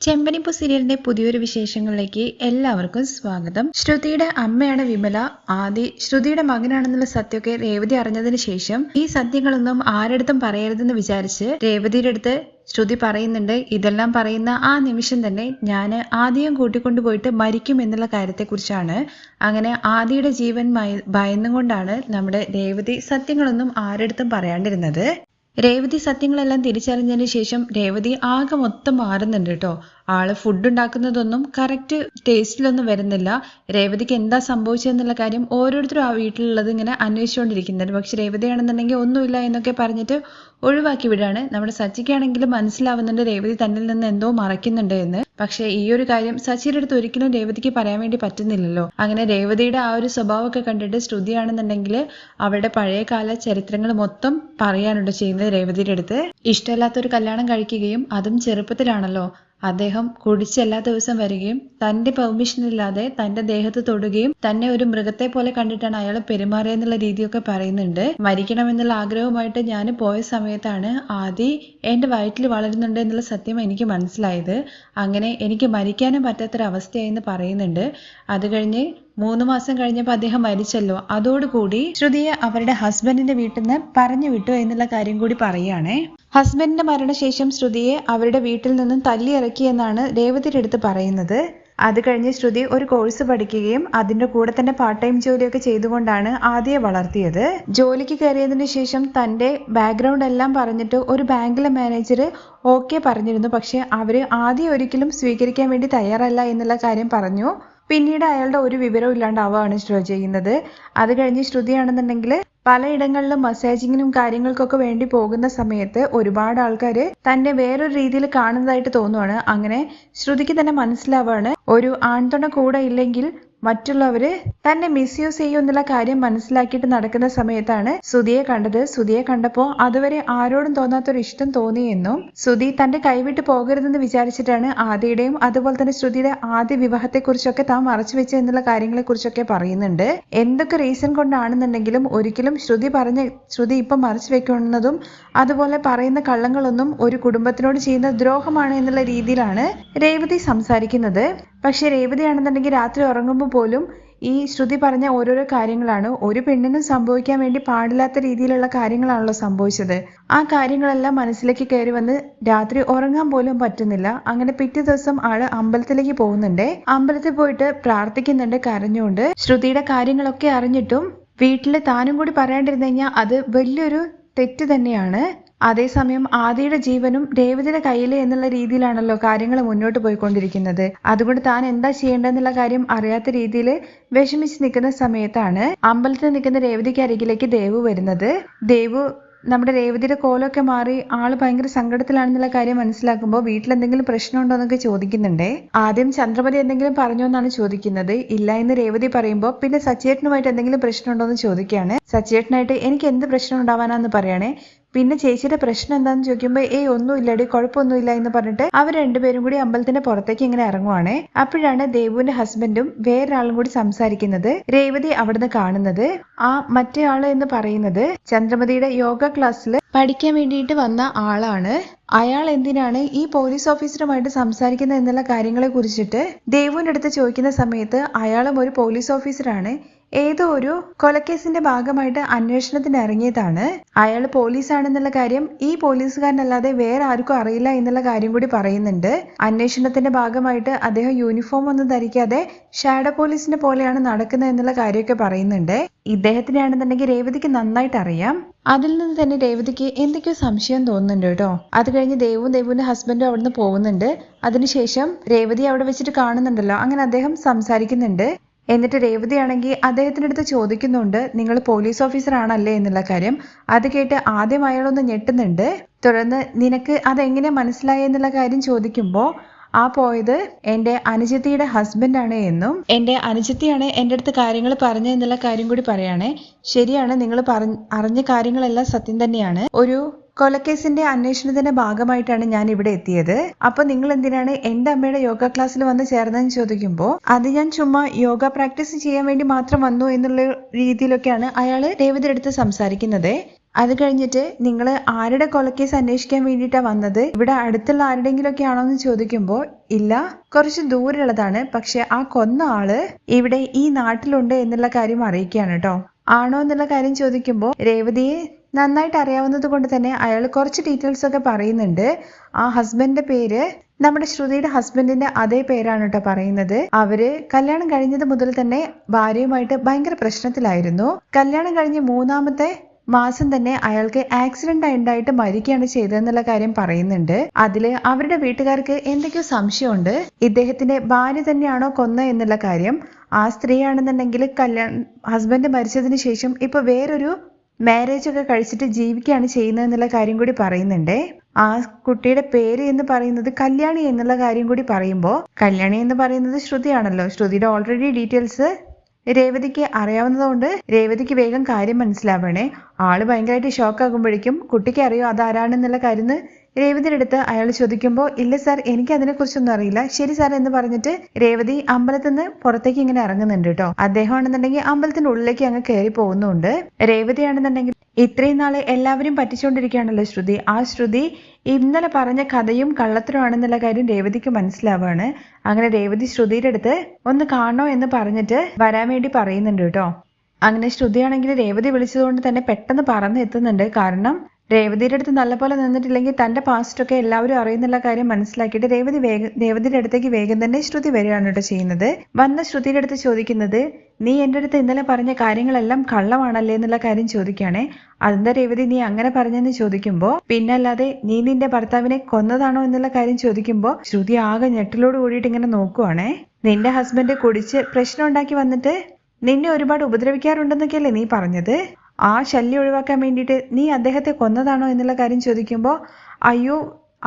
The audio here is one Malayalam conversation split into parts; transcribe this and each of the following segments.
ചെമ്പനിപ്പൂ സീരിയലിന്റെ പുതിയൊരു വിശേഷങ്ങളിലേക്ക് എല്ലാവർക്കും സ്വാഗതം. ശ്രുതിയുടെ അമ്മയാണ് വിമല. ആദി ശ്രുതിയുടെ മകനാണെന്നുള്ള സത്യമൊക്കെ രേവതി അറിഞ്ഞതിന് ശേഷം ഈ സത്യങ്ങളൊന്നും ആരടുത്തും പറയരുതെന്ന് വിചാരിച്ച് രേവതിയുടെ അടുത്ത് ശ്രുതി പറയുന്നുണ്ട്. ഇതെല്ലാം പറയുന്ന ആ നിമിഷം തന്നെ ഞാൻ ആദ്യം കൂട്ടിക്കൊണ്ടുപോയിട്ട് മരിക്കും എന്നുള്ള കാര്യത്തെക്കുറിച്ചാണ്. അങ്ങനെ ആദിയുടെ ജീവൻ ഭയന്നുകൊണ്ടാണ് നമ്മുടെ രേവതി സത്യങ്ങളൊന്നും ആരടുത്തും പറയാണ്ടിരുന്നത്. രേവതി സത്യങ്ങളെല്ലാം തിരിച്ചറിഞ്ഞതിന് ശേഷം രേവതി ആകെ മൊത്തം മാറുന്നുണ്ട് കേട്ടോ. ആൾ ഫുഡ് ഉണ്ടാക്കുന്നതൊന്നും കറക്റ്റ് ടേസ്റ്റിലൊന്നും വരുന്നില്ല. രേവതിക്ക് എന്താ സംഭവിച്ചതെന്നുള്ള കാര്യം ഓരോരുത്തരും ആ വീട്ടിലുള്ളത് ഇങ്ങനെ അന്വേഷിച്ചുകൊണ്ടിരിക്കുന്നുണ്ട് പക്ഷെ രേവതിയാണെന്നുണ്ടെങ്കിൽ ഒന്നുമില്ല എന്നൊക്കെ പറഞ്ഞിട്ട് ഒഴിവാക്കി വിടാണ് നമ്മുടെ സച്ചിക്കാണെങ്കിലും മനസ്സിലാവുന്നുണ്ട് രേവതി തന്നിൽ നിന്ന് എന്തോ മറയ്ക്കുന്നുണ്ട് എന്ന്. പക്ഷെ ഈ ഒരു കാര്യം സച്ചിയുടെ അടുത്ത് ഒരിക്കലും രേവതിക്ക് പറയാൻ വേണ്ടി പറ്റുന്നില്ലല്ലോ. അങ്ങനെ രേവതിയുടെ ആ ഒരു സ്വഭാവമൊക്കെ കണ്ടിട്ട് ശ്രുതിയാണെന്നുണ്ടെങ്കിൽ അവളുടെ പഴയകാല ചരിത്രങ്ങൾ മൊത്തം പറയാനുണ്ട് ചെയ്യുന്നത് രേവതിയുടെ അടുത്ത്. ഇഷ്ടമില്ലാത്തൊരു കല്യാണം കഴിക്കുകയും അതും ചെറുപ്പത്തിലാണല്ലോ. അദ്ദേഹം കുടിച്ച് എല്ലാ ദിവസം വരികയും തന്റെ പെർമിഷൻ ഇല്ലാതെ തന്റെ ദേഹത്ത് തൊടുകയും തന്നെ ഒരു മൃഗത്തെ പോലെ കണ്ടിട്ടാണ് അയാൾ പെരുമാറിയെന്നുള്ള രീതിയൊക്കെ പറയുന്നുണ്ട്. മരിക്കണമെന്നുള്ള ആഗ്രഹവുമായിട്ട് ഞാൻ പോയ സമയത്താണ് ആദി എന്റെ വയറ്റിൽ വളരുന്നുണ്ട് എന്നുള്ള സത്യം എനിക്ക് മനസ്സിലായത്. അങ്ങനെ എനിക്ക് മരിക്കാനും പറ്റാത്തൊരവസ്ഥയെന്ന് പറയുന്നുണ്ട്. അത് കഴിഞ്ഞ് മൂന്ന് മാസം കഴിഞ്ഞപ്പോൾ അദ്ദേഹം മരിച്ചല്ലോ. അതോടുകൂടി ശ്രുതിയെ അവരുടെ ഹസ്ബൻഡിന്റെ വീട്ടിൽ നിന്ന് പറഞ്ഞു വിട്ടു എന്നുള്ള കാര്യം കൂടി പറയുകയാണേ. ഹസ്ബൻഡിന്റെ മരണശേഷം ശ്രുതിയെ അവരുടെ വീട്ടിൽ നിന്നും തല്ലിയിറക്കി എന്നാണ് രേവതിയുടെ അടുത്ത് പറയുന്നത്. അത് കഴിഞ്ഞ് ശ്രുതി ഒരു കോഴ്സ് പഠിക്കുകയും അതിന്റെ കൂടെ തന്നെ പാർട്ട് ടൈം ജോലിയൊക്കെ ചെയ്തുകൊണ്ടാണ് ആദ്യയെ വളർത്തിയത്. ജോലിക്ക് കയറിയതിനു ശേഷം തന്റെ ബാക്ക്ഗ്രൗണ്ട് എല്ലാം പറഞ്ഞിട്ട് ഒരു ബാങ്കിലെ മാനേജർ ഓക്കെ പറഞ്ഞിരുന്നു. പക്ഷെ അവർ ആദ്യം ഒരിക്കലും സ്വീകരിക്കാൻ വേണ്ടി തയ്യാറല്ല എന്നുള്ള കാര്യം പറഞ്ഞു. പിന്നീട് അയാളുടെ ഒരു വിവരവും ഇല്ലാണ്ടാവുകയാണ് ചെയ്യുന്നത്. അത് കഴിഞ്ഞ് ശ്രുതിയാണെന്നുണ്ടെങ്കിൽ പലയിടങ്ങളിലും മസാജിങ്ങിനും കാര്യങ്ങൾക്കൊക്കെ വേണ്ടി പോകുന്ന സമയത്ത് ഒരുപാട് ആൾക്കാർ തന്നെ വേറൊരു രീതിയിൽ കാണുന്നതായിട്ട് തോന്നുവാണ്. അങ്ങനെ ശ്രുതിക്ക് തന്നെ മനസ്സിലാവാണ്. ഒരു ആൺതുണ കൂടെ ഇല്ലെങ്കിൽ മറ്റുള്ളവര് തന്നെ മിസ്യൂസ് ചെയ്യും എന്നുള്ള കാര്യം മനസ്സിലാക്കിയിട്ട് നടക്കുന്ന സമയത്താണ് സുധിയെ കണ്ടത്. സുധിയെ കണ്ടപ്പോൾ അതുവരെ ആരോടും തോന്നാത്തൊരു ഇഷ്ടം തോന്നിയെന്നും സുധി തന്റെ കൈവിട്ട് പോകരുതെന്ന് വിചാരിച്ചിട്ടാണ് ആദ്യയുടെയും അതുപോലെ തന്നെ ശ്രുതിയുടെ ആദ്യ വിവാഹത്തെക്കുറിച്ചൊക്കെ താൻ മറച്ചു വെച്ച എന്നുള്ള കാര്യങ്ങളെ കുറിച്ചൊക്കെ പറയുന്നുണ്ട്. എന്തൊക്കെ റീസൺ കൊണ്ടാണെന്നുണ്ടെങ്കിലും ഒരിക്കലും ശ്രുതി പറഞ്ഞ ശ്രുതി ഇപ്പം മറച്ചു വെക്കുന്നതും അതുപോലെ പറയുന്ന കള്ളങ്ങളൊന്നും ഒരു കുടുംബത്തിനോട് ചെയ്യുന്ന ദ്രോഹമാണ് എന്നുള്ള രീതിയിലാണ് രേവതി സംസാരിക്കുന്നത്. പക്ഷെ രേവതിയാണെന്നുണ്ടെങ്കിൽ രാത്രി ഉറങ്ങുമ്പോൾ പോലും ഈ ശ്രുതി പറഞ്ഞ ഓരോരോ കാര്യങ്ങളാണ്. ഒരു പെണ്ണിനും സംഭവിക്കാൻ വേണ്ടി പാടില്ലാത്ത രീതിയിലുള്ള കാര്യങ്ങളാണല്ലോ സംഭവിച്ചത്. ആ കാര്യങ്ങളെല്ലാം മനസ്സിലേക്ക് കയറി വന്ന് രാത്രി ഉറങ്ങാൻ പോലും പറ്റുന്നില്ല. അങ്ങനെ പിറ്റേ ദിവസം ആൾ അമ്പലത്തിലേക്ക് പോകുന്നുണ്ട്. അമ്പലത്തിൽ പോയിട്ട് പ്രാർത്ഥിക്കുന്നുണ്ട് കരഞ്ഞുകൊണ്ട്. ശ്രുതിയുടെ കാര്യങ്ങളൊക്കെ അറിഞ്ഞിട്ടും വീട്ടിൽ താനും കൂടി പറയാണ്ടിരുന്നു കഴിഞ്ഞാൽ അത് വലിയൊരു തെറ്റ് തന്നെയാണ്. അതേസമയം ആദിയുടെ ജീവനും രേവതിയുടെ കയ്യിലെ എന്നുള്ള രീതിയിലാണല്ലോ കാര്യങ്ങൾ മുന്നോട്ട് പോയിക്കൊണ്ടിരിക്കുന്നത്. അതുകൊണ്ട് താൻ എന്താ ചെയ്യേണ്ടതെന്നുള്ള കാര്യം അറിയാത്ത രീതിയിൽ വിഷമിച്ച് നിൽക്കുന്ന സമയത്താണ് അമ്പലത്തിൽ നിൽക്കുന്ന രേവതിക്ക് അരികിലേക്ക് ദേവു വരുന്നത്. ദേവു നമ്മുടെ രേവതിയുടെ കോലൊക്കെ മാറി ആൾ ഭയങ്കര സങ്കടത്തിലാണെന്നുള്ള കാര്യം മനസ്സിലാക്കുമ്പോൾ വീട്ടിൽ എന്തെങ്കിലും പ്രശ്നമുണ്ടോ എന്നൊക്കെ ചോദിക്കുന്നുണ്ടേ. ആദ്യം ചന്ദ്രപതി എന്തെങ്കിലും പറഞ്ഞോ എന്നാണ് ചോദിക്കുന്നത്. ഇല്ല എന്ന് രേവതി പറയുമ്പോൾ പിന്നെ സച്ചേട്ടനുമായിട്ട് എന്തെങ്കിലും പ്രശ്നമുണ്ടോ എന്ന് ചോദിക്കുകയാണ്. സച്ചേട്ടനായിട്ട് എനിക്ക് എന്ത് പ്രശ്നം ഉണ്ടാവാനാന്ന് പറയണേ? പിന്നെ ചേച്ചിയുടെ പ്രശ്നം എന്താണെന്ന് ചോദിക്കുമ്പോൾ ഏയ് ഒന്നുമില്ലടി കുഴപ്പമൊന്നുമില്ല എന്ന് പറഞ്ഞിട്ട് അവർ രണ്ടുപേരും കൂടി അമ്പലത്തിന്റെ പുറത്തേക്ക് ഇങ്ങനെ ഇറങ്ങുവാണേ. അപ്പോഴാണ് ദേവുവിന്റെ ഹസ്ബൻഡും വേറൊരാളും കൂടി സംസാരിക്കുന്നത് രേവതി അവിടുന്ന് കാണുന്നത്. ആ മറ്റേ ആൾ എന്ന് പറയുന്നത് ചന്ദ്രമതിയുടെ യോഗ ക്ലാസ്സിൽ പഠിക്കാൻ വേണ്ടിയിട്ട് വന്ന ആളാണ്. അയാൾ എന്തിനാണ് ഈ പോലീസ് ഓഫീസറുമായിട്ട് സംസാരിക്കുന്നത് എന്നുള്ള കാര്യങ്ങളെ കുറിച്ചിട്ട് ദേവുവിന്റെ അടുത്ത് ചോദിക്കുന്ന സമയത്ത് അയാളും ഒരു പോലീസ് ഓഫീസറാണ്. ഏതോ ഒരു കൊലക്കേസിന്റെ ഭാഗമായിട്ട് അന്വേഷണത്തിന് ഇറങ്ങിയതാണ്. അയാൾ പോലീസാണെന്നുള്ള കാര്യം ഈ പോലീസുകാരനല്ലാതെ വേറെ ആർക്കും അറിയില്ല എന്നുള്ള കാര്യം കൂടി പറയുന്നുണ്ട്. അന്വേഷണത്തിന്റെ ഭാഗമായിട്ട് അദ്ദേഹം യൂണിഫോം ഒന്നും ധരിക്കാതെ ഷാഡോ പോലീസിനെ പോലെയാണ് നടക്കുന്നത് എന്നുള്ള കാര്യമൊക്കെ പറയുന്നുണ്ട്. ഇദ്ദേഹത്തിനാണെന്നുണ്ടെങ്കിൽ രേവതിക്ക് നന്നായിട്ട് അറിയാം. അതിൽ നിന്ന് തന്നെ രേവതിക്ക് എന്തൊക്കെയോ സംശയം തോന്നുന്നുണ്ട് കേട്ടോ. അത് കഴിഞ്ഞ് ദേവും ദേവുവിന്റെ ഹസ്ബൻഡും അവിടുന്ന് പോകുന്നുണ്ട്. അതിനുശേഷം രേവതി അവിടെ വെച്ചിട്ട് കാണുന്നുണ്ടല്ലോ. അങ്ങനെ അദ്ദേഹം സംസാരിക്കുന്നുണ്ട്. എന്നിട്ട് രേവതിയാണെങ്കിൽ അദ്ദേഹത്തിന്റെ അടുത്ത് ചോദിക്കുന്നുണ്ട് നിങ്ങൾ പോലീസ് ഓഫീസർ ആണല്ലേ? എന്നുള്ള കാര്യം. അത് കേട്ട് ആദ്യം അയാളൊന്ന് ഞെട്ടുന്നുണ്ട്. തുടർന്ന് നിനക്ക് അതെങ്ങനെ മനസ്സിലായി? എന്നുള്ള കാര്യം ചോദിക്കുമ്പോൾ ആ പോയത് എന്റെ അനുജത്തിയുടെ ഹസ്ബൻഡാണ് എന്നും എന്റെ അനുജത്തിയാണ് എന്റെ അടുത്ത് കാര്യങ്ങൾ പറഞ്ഞു എന്നുള്ള കാര്യം കൂടി പറയുകയാണേ ശരിയാണ് നിങ്ങൾ പറഞ്ഞ അറിഞ്ഞ കാര്യങ്ങളെല്ലാം സത്യം തന്നെയാണ്. ഒരു കൊലക്കേസിന്റെ അന്വേഷണത്തിന്റെ ഭാഗമായിട്ടാണ് ഞാൻ ഇവിടെ എത്തിയത്. അപ്പൊ നിങ്ങൾ എന്തിനാണ് എന്റെ അമ്മയുടെ യോഗ ക്ലാസ്സിൽ വന്ന് ചേർന്നതെന്ന് ചോദിക്കുമ്പോൾ അത് ഞാൻ ചുമ്മാ യോഗ പ്രാക്ടീസ് ചെയ്യാൻ വേണ്ടി മാത്രം വന്നു എന്നുള്ള രീതിയിലൊക്കെയാണ് അയാൾ രേവതിയുടെ സംസാരിക്കുന്നത്. അത് കഴിഞ്ഞിട്ട് നിങ്ങൾ ആരുടെ കൊലക്കേസ് അന്വേഷിക്കാൻ വേണ്ടിയിട്ടാണ് വന്നത്? ഇവിടെ അടുത്തുള്ള ആരുടെങ്കിലൊക്കെ ആണോ എന്ന് ചോദിക്കുമ്പോൾ ഇല്ല കുറച്ച് ദൂരെയുള്ളതാണ്. പക്ഷെ ആ കൊന്ന ആൾ ഇവിടെ ഈ നാട്ടിലുണ്ട് എന്നുള്ള കാര്യം അറിയിക്കുകയാണ് കേട്ടോ. ആണോ എന്നുള്ള കാര്യം ചോദിക്കുമ്പോൾ രേവതിയെ നന്നായിട്ട് അറിയാവുന്നത് കൊണ്ട് തന്നെ അയാൾ കുറച്ച് ഡീറ്റെയിൽസ് ഒക്കെ പറയുന്നുണ്ട്. ആ ഹസ്ബൻഡിന്റെ പേര് നമ്മുടെ ശ്രുതിയുടെ ഹസ്ബൻഡിന്റെ അതേ പേരാണ് കേട്ടോ പറയുന്നത്. അവർ കല്യാണം കഴിഞ്ഞത് മുതൽ തന്നെ ഭാര്യയുമായിട്ട് ഭയങ്കര പ്രശ്നത്തിലായിരുന്നു. കല്യാണം കഴിഞ്ഞ് മൂന്നാമത്തെ മാസം തന്നെ അയാൾക്ക് ആക്സിഡന്റ് ഉണ്ടായിട്ട് മരിക്കുകയാണ് ചെയ്തതെന്നുള്ള കാര്യം പറയുന്നുണ്ട്. അതിൽ അവരുടെ വീട്ടുകാർക്ക് എന്തൊക്കെയോ സംശയമുണ്ട്. ഇദ്ദേഹത്തിന്റെ ഭാര്യ തന്നെയാണോ കൊന്ന എന്നുള്ള കാര്യം ആ സ്ത്രീയാണെന്നുണ്ടെങ്കിൽ കല്യാണം ഹസ്ബൻഡ് മരിച്ചതിന് ശേഷം ഇപ്പൊ വേറൊരു മാരേജ് ഒക്കെ കഴിച്ചിട്ട് ജീവിക്കുകയാണ് ചെയ്യുന്നത് എന്നുള്ള കാര്യം കൂടി പറയുന്നുണ്ട്. ആ കുട്ടിയുടെ പേര് എന്ന് പറയുന്നത് കല്യാണി എന്നുള്ള കാര്യം കൂടി പറയുമ്പോൾ കല്യാണി എന്ന് പറയുന്നത് ശ്രുതിയാണല്ലോ. ശ്രുതിയുടെ ഓൾറെഡി ഡീറ്റെയിൽസ് രേവതിക്ക് അറിയാവുന്നതുകൊണ്ട് രേവതിക്ക് വേഗം കാര്യം മനസ്സിലാവണേ. ആൾ ഭയങ്കരമായിട്ട് ഷോക്ക് ആകുമ്പോഴേക്കും കുട്ടിക്ക് അറിയോ അതാരാണെന്നുള്ള കാര്യം രേവതിയുടെ അയാൾ ചോദിക്കുമ്പോൾ ഇല്ല സാർ എനിക്ക് അതിനെക്കുറിച്ചൊന്നും അറിയില്ല. ശരി സാർ എന്ന് പറഞ്ഞിട്ട് രേവതി അമ്പലത്തിൽ നിന്ന് പുറത്തേക്ക് ഇങ്ങനെ ഇറങ്ങുന്നുണ്ട് കേട്ടോ. അദ്ദേഹം ആണെന്നുണ്ടെങ്കിൽ അമ്പലത്തിന്റെ ഉള്ളിലേക്ക് അങ്ങ് കയറി പോകുന്നുണ്ട്. രേവതിയാണെന്നുണ്ടെങ്കിൽ ഇത്രയും നാൾ എല്ലാവരും പറ്റിച്ചുകൊണ്ടിരിക്കുകയാണല്ലോ ശ്രുതി. ആ ശ്രുതി ഇന്നലെ പറഞ്ഞ കഥയും കള്ളത്തരമാണെന്നുള്ള കാര്യം രേവതിക്ക് മനസ്സിലാവാണ്. അങ്ങനെ രേവതി ശ്രുതിയുടെ അടുത്ത് ഒന്ന് കാണോ എന്ന് പറഞ്ഞിട്ട് വരാൻ വേണ്ടി പറയുന്നുണ്ട് കേട്ടോ. അങ്ങനെ ശ്രുതിയാണെങ്കിൽ രേവതി വിളിച്ചതുകൊണ്ട് തന്നെ പെട്ടെന്ന് പറന്ന് എത്തുന്നുണ്ട്. കാരണം രേവതിയുടെ അടുത്ത് നല്ലപോലെ നിന്നിട്ടില്ലെങ്കിൽ തന്റെ പാസ്റ്റൊക്കെ എല്ലാവരും അറിയുന്നുള്ള കാര്യം മനസ്സിലാക്കിയിട്ട് രേവതി വേഗം രേവതിയുടെ അടുത്തേക്ക് വേഗം തന്നെ ശ്രുതി വരികയാണ് കേട്ടോ ചെയ്യുന്നത്. വന്ന ശ്രുതിയുടെ അടുത്ത് ചോദിക്കുന്നത് നീ എന്റെ അടുത്ത് ഇന്നലെ പറഞ്ഞ കാര്യങ്ങളെല്ലാം കള്ളമാണല്ലേ എന്നുള്ള കാര്യം ചോദിക്കുകയാണേ. അതെന്താ രേവതി നീ അങ്ങനെ പറഞ്ഞെന്ന് ചോദിക്കുമ്പോൾ പിന്നല്ലാതെ നീ നിന്റെ ഭർത്താവിനെ കൊന്നതാണോ എന്നുള്ള കാര്യം ചോദിക്കുമ്പോൾ ശ്രുതി ആകെ ഞെട്ടിലോട് കൂടിയിട്ട് ഇങ്ങനെ നോക്കുവാണേ. നിന്റെ ഹസ്ബൻഡ് കുടിച്ച് പ്രശ്നം ഉണ്ടാക്കി വന്നിട്ട് നിന്നെ ഒരുപാട് ഉപദ്രവിക്കാറുണ്ടെന്നൊക്കെയല്ലേ നീ പറഞ്ഞത്? ആ ശല്യം ഒഴിവാക്കാൻ വേണ്ടിയിട്ട് നീ അദ്ദേഹത്തെ കൊന്നതാണോ എന്നുള്ള കാര്യം ചോദിക്കുമ്പോൾ അയ്യോ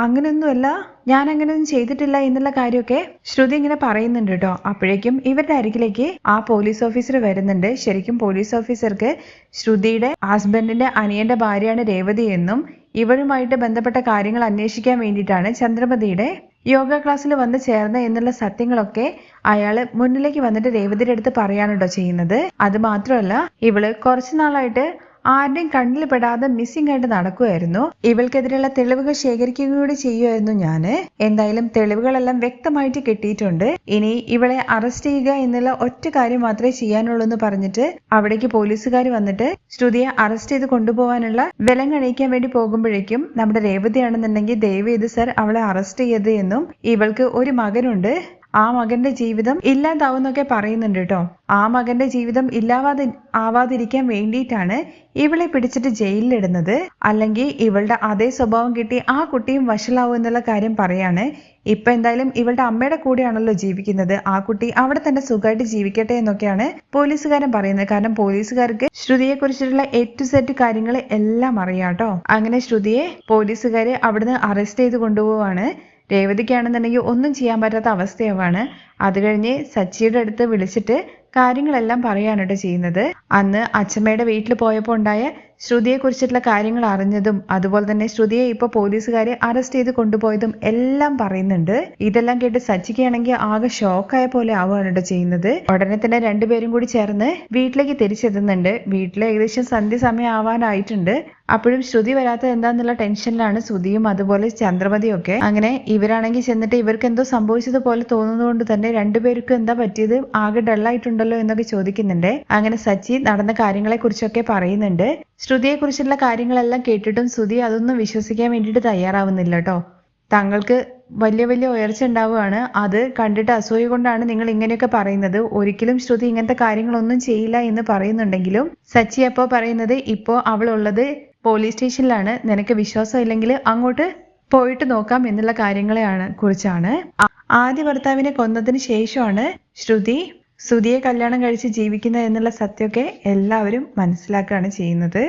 അങ്ങനെയൊന്നുമല്ല ഞാൻ അങ്ങനെയൊന്നും ചെയ്തിട്ടില്ല എന്നുള്ള കാര്യമൊക്കെ ശ്രുതി ഇങ്ങനെ പറയുന്നുണ്ട് കേട്ടോ. അപ്പോഴേക്കും ഇവരുടെ അരികിലേക്ക് ആ പോലീസ് ഓഫീസർ വരുന്നുണ്ട്. ശരിക്കും പോലീസ് ഓഫീസർക്ക് ശ്രുതിയുടെ ഹസ്ബൻഡിന്റെ അനിയന്റെ ഭാര്യയാണ് രേവതി എന്നും ഇവരുമായിട്ട് ബന്ധപ്പെട്ട കാര്യങ്ങൾ അന്വേഷിക്കാൻ വേണ്ടിയിട്ടാണ് ചന്ദ്രമതിയുടെ യോഗ ക്ലാസ്സിൽ വന്ന് ചേർന്ന എന്നുള്ള സത്യങ്ങളൊക്കെ അയാൾ മുന്നിലേക്ക് വന്നിട്ട് രേവതിയുടെ അടുത്ത് പറയാനുണ്ടോ ചെയ്യുന്നത്? അത് മാത്രമല്ല ഇവൾ കുറച്ചു നാളായിട്ട് ആരുടെയും കണ്ണിൽ പെടാതെ മിസ്സിംഗ് ആയിട്ട് നടക്കുമായിരുന്നു ഇവൾക്കെതിരെയുള്ള തെളിവുകൾ ശേഖരിക്കുക കൂടി ചെയ്യുമായിരുന്നു ഞാൻ. എന്തായാലും തെളിവുകളെല്ലാം വ്യക്തമായിട്ട് കിട്ടിയിട്ടുണ്ട്. ഇനി ഇവളെ അറസ്റ്റ് ചെയ്യുക എന്നുള്ള ഒറ്റ കാര്യം മാത്രമേ ചെയ്യാനുള്ളൂ എന്ന് പറഞ്ഞിട്ട് അവിടേക്ക് പോലീസുകാർ വന്നിട്ട് ശ്രുതിയെ അറസ്റ്റ് ചെയ്ത് കൊണ്ടുപോകാനുള്ള വിലങ്ങണിയിക്കാൻ വേണ്ടി പോകുമ്പോഴേക്കും നമ്മുടെ രേവതിയാണെന്നുണ്ടെങ്കിൽ ദയവ് ചെയ്ത് സർ അവളെ അറസ്റ്റ് ചെയ്ത് എന്നും ഇവൾക്ക് ഒരു മകനുണ്ട്. ആ മകന്റെ ജീവിതം ഇല്ലാതാവുന്നൊക്കെ പറയുന്നുണ്ട് കേട്ടോ ആ മകന്റെ ജീവിതം ഇല്ലാവാതി ആവാതിരിക്കാൻ വേണ്ടിയിട്ടാണ് ഇവളെ പിടിച്ചിട്ട് ജയിലിലിടുന്നത്. അല്ലെങ്കിൽ ഇവളുടെ അതേ സ്വഭാവം കിട്ടി ആ കുട്ടിയും വഷളാവും എന്നുള്ള കാര്യം പറയാണ്. ഇപ്പൊ എന്തായാലും ഇവളുടെ അമ്മയുടെ കൂടെയാണല്ലോ ജീവിക്കുന്നത്. ആ കുട്ടി അവിടെ തന്നെ സുഖമായിട്ട് ജീവിക്കട്ടെ എന്നൊക്കെയാണ് പോലീസുകാരൻ പറയുന്നത്. കാരണം പോലീസുകാർക്ക് ശ്രുതിയെ കുറിച്ചിട്ടുള്ള എ ടു സെറ്റ് കാര്യങ്ങൾ എല്ലാം അറിയാം കേട്ടോ അങ്ങനെ ശ്രുതിയെ പോലീസുകാരെ അവിടുന്ന് അറസ്റ്റ് ചെയ്ത് കൊണ്ടുപോവാണ്. രേവതിക്കാണെന്നുണ്ടെങ്കിൽ ഒന്നും ചെയ്യാൻ പറ്റാത്ത അവസ്ഥയാവാണ് അത് കഴിഞ്ഞ് സച്ചിയുടെ അടുത്ത് വിളിച്ചിട്ട് കാര്യങ്ങളെല്ലാം പറയാനാണ് ചെയ്യുന്നത്. അന്ന് അച്ഛമ്മയുടെ വീട്ടിൽ പോയപ്പോൾ ഉണ്ടായ ശ്രുതിയെ കുറിച്ചിട്ടുള്ള കാര്യങ്ങൾ അറിഞ്ഞതും അതുപോലെ തന്നെ ശ്രുതിയെ ഇപ്പൊ പോലീസുകാരെ അറസ്റ്റ് ചെയ്ത് കൊണ്ടുപോയതും എല്ലാം പറയുന്നുണ്ട്. ഇതെല്ലാം കേട്ട് സച്ചിക്കാണെങ്കിൽ ആകെ ഷോക്കായ പോലെ ആവുകയാണ് ചെയ്യുന്നത്. ഉടനെ തന്നെ രണ്ടുപേരും കൂടി ചേർന്ന് വീട്ടിലേക്ക് തിരിച്ചെത്തുന്നുണ്ട്. വീട്ടിൽ ഏകദേശം സന്ധ്യ സമയം ആവാനായിട്ടുണ്ട് അപ്പോഴും ശ്രുതി വരാത്തത് എന്താന്നുള്ള ടെൻഷനിലാണ് ശ്രുതിയും അതുപോലെ ചന്ദ്രമതിയും ഒക്കെ. അങ്ങനെ ഇവരാണെങ്കിൽ ചെന്നിട്ട് ഇവർക്ക് എന്തോ സംഭവിച്ചതുപോലെ തോന്നുന്നതുകൊണ്ട് തന്നെ രണ്ടുപേർക്കും എന്താ പറ്റിയത്? ആകെ ഡള്ളായിട്ടുണ്ടല്ലോ എന്നൊക്കെ ചോദിക്കുന്നുണ്ട്. അങ്ങനെ സച്ചി നടന്ന കാര്യങ്ങളെ കുറിച്ചൊക്കെ പറയുന്നുണ്ട്. ശ്രുതിയെ കുറിച്ചുള്ള കാര്യങ്ങളെല്ലാം കേട്ടിട്ടും ശ്രുതി അതൊന്നും വിശ്വസിക്കാൻ വേണ്ടിയിട്ട് തയ്യാറാവുന്നില്ല കേട്ടോ താങ്കൾക്ക് വലിയ വലിയ ഉയർച്ച ഉണ്ടാവുകയാണ്. അത് കണ്ടിട്ട് അസൂയ കൊണ്ടാണ് നിങ്ങൾ ഇങ്ങനെയൊക്കെ പറയുന്നത്. ഒരിക്കലും ശ്രുതി ഇങ്ങനത്തെ കാര്യങ്ങളൊന്നും ചെയ്യില്ല എന്ന് പറയുന്നുണ്ടെങ്കിലും സച്ചി അപ്പോ പറയുന്നത് ഇപ്പോ അവൾ ഉള്ളത് പോലീസ് സ്റ്റേഷനിലാണ്. നിനക്ക് വിശ്വാസം ഇല്ലെങ്കിൽ അങ്ങോട്ട് പോയിട്ട് നോക്കാം എന്നുള്ള കാര്യങ്ങളെയാണ് കുറിച്ചാണ്. ആദ്യ ഭർത്താവിനെ കൊന്നതിന് ശേഷമാണ് ശ്രുതി ശ്രുതിയെ കല്യാണം കഴിച്ച് ജീവിക്കുന്നത് എന്നുള്ള സത്യമൊക്കെ എല്ലാവരും മനസ്സിലാക്കുകയാണ് ചെയ്യുന്നത്.